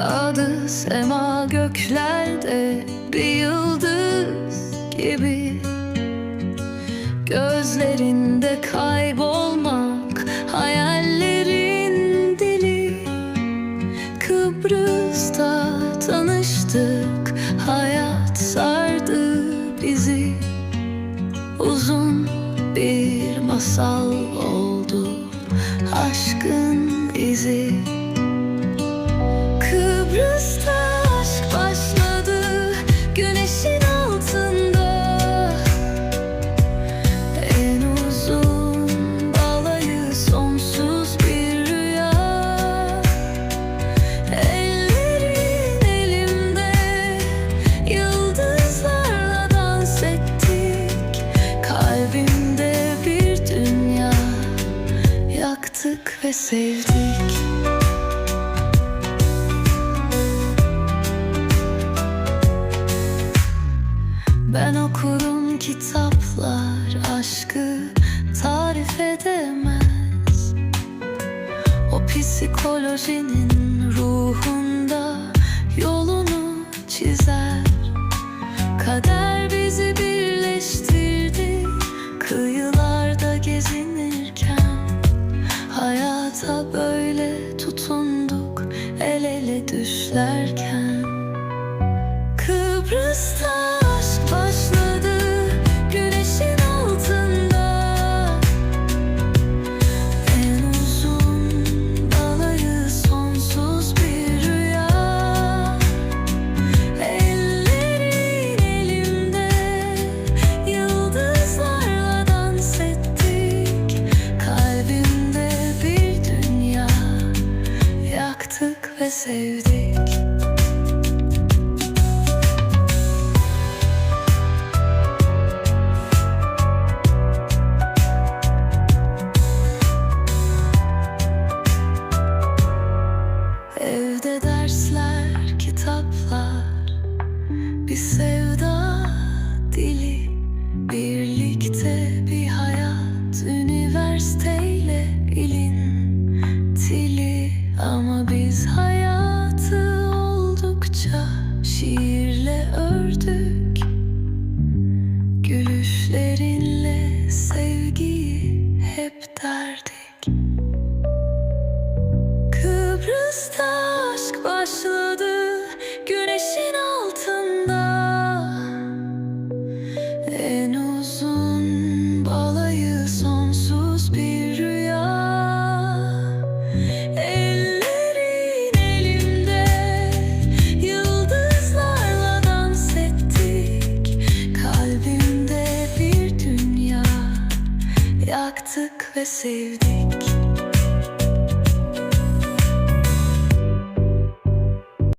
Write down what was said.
Adı sema göklerde bir yıldız gibi. Gözlerinde kaybolmak hayallerin dili. Kıbrıs'ta tanıştık hayat sardı bizi. Uzun bir masal oldu aşkın izi güneşin altında. En uzun balayı sonsuz bir rüya. Ellerin elimde yıldızlarla dans ettik. Kalbimde bir dünya yaktık ve sevdik Ben okurum kitaplar aşkı tarif edemez. O psikolojinin ruhunda yolunu çizer. Kader bizi birleştirdi kıyılarda gezinirken. Hayata böyle tutunduk el ele düşlerken. Kıbrıs'ta ve sevdik Evde dersler, kitaplar, bir sevda dili, birlikte bir hayat, üniversiteyle ilintili. Şiirle ördük, gülüşlerinle sevgiyi hep derdik. Kıbrıs'ta aşk başladı güneşin altında. En uzun balayı sonsuz bir rüya Yaktık ve sevdik